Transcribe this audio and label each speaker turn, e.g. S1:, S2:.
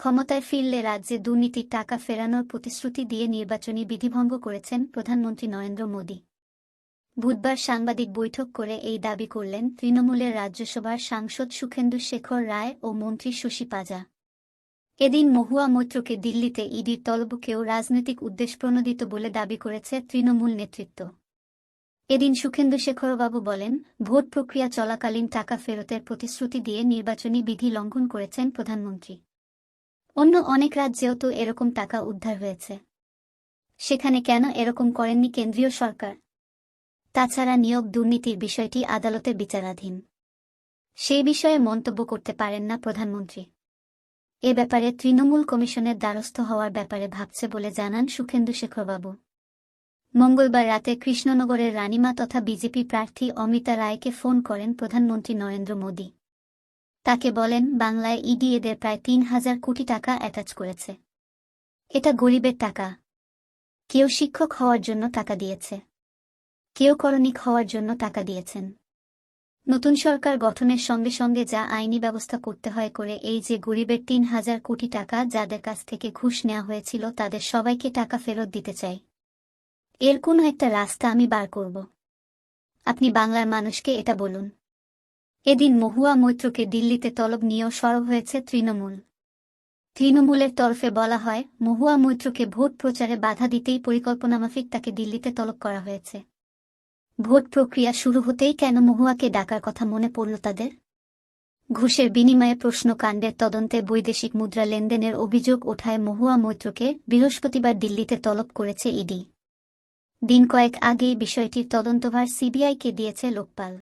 S1: ক্ষমতায় ফিরলে রাজ্যে দুর্নীতির টাকা ফেরানোর প্রতিশ্রুতি দিয়ে নির্বাচনী বিধিভঙ্গ করেছেন প্রধানমন্ত্রী নরেন্দ্র মোদী। বুধবার সাংবাদিক বৈঠক করে এই দাবি করলেন তৃণমূলের রাজ্যসভার সাংসদ সুখেন্দু শেখর রায় ও মন্ত্রী শশী পাজা। এদিন মহুয়া মৈত্রকে দিল্লিতে ইডির তলবকেও রাজনৈতিক উদ্দেশ্যপ্রণোদিত বলে দাবি করেছে তৃণমূল নেতৃত্ব। এদিন সুখেন্দু শেখরবাবু বলেন, ভোট প্রক্রিয়া চলাকালীন টাকা ফেরতের প্রতিশ্রুতি দিয়ে নির্বাচনী বিধি লঙ্ঘন করেছেন প্রধানমন্ত্রী। অন্য অনেক রাজ্যেও তো এরকম টাকা উদ্ধার হয়েছে। সেখানে কেন এরকম করেননি কেন্দ্রীয় সরকার? তাছাড়া নিয়োগ দুর্নীতির বিষয়টি আদালতে বিচারাধীন। সেই বিষয়ে মন্তব্য করতে পারেন না প্রধানমন্ত্রী। এ ব্যাপারে তৃণমূল কমিশনের দ্বারস্থ হওয়ার ব্যাপারে ভাবছে বলে জানান সুখেন্দু শেখরবাবু। মঙ্গলবার রাতে কৃষ্ণনগরের রানিমা তথা বিজেপি প্রার্থী অমিতা রায়কে ফোন করেন প্রধানমন্ত্রী নরেন্দ্র মোদী। তাকে বলেন, বাংলায় ইডি এদের প্রায় তিন হাজার কোটি টাকা অ্যাটাচ করেছে। এটা গরিবের টাকা। কেউ শিক্ষক হওয়ার জন্য টাকা দিয়েছে। কেউ করণিক হওয়ার জন্য টাকা দিয়েছেন। নতুন সরকার গঠনের সঙ্গে সঙ্গে যা আইনি ব্যবস্থা করতে হয় করে, এই যে গরিবের তিন হাজার কোটি টাকা যাদের কাছ থেকে ঘুষ নেওয়া হয়েছিল, তাদের সবাইকে টাকা ফেরত দিতে চাই। এর কোনো একটা রাস্তা আমি বার করব। আপনি বাংলার মানুষকে এটা বলুন। এদিন মহুয়া মৈত্রকে দিল্লিতে তলব নিয়েও সরব হয়েছে তৃণমূল। তৃণমূলের তরফে বলা হয়, মহুয়া মৈত্রকে ভোট প্রচারে বাধা দিতেই পরিকল্পনামাফিক তাকে দিল্লিতে তলব করা হয়েছে। ভোট প্রক্রিয়া শুরু হতেই কেন মহুয়াকে ডাকার কথা মনে পড়ল তাদের? ঘুষের বিনিময়ে প্রশ্নকাণ্ডের তদন্তে বৈদেশিক মুদ্রা লেনদেনের অভিযোগ ওঠায় মহুয়া মৈত্রকে বৃহস্পতিবার দিল্লিতে তলব করেছে ইডি। দিন কয়েক আগেই বিষয়টির তদন্তভার সিবিআইকে দিয়েছে লোকপাল।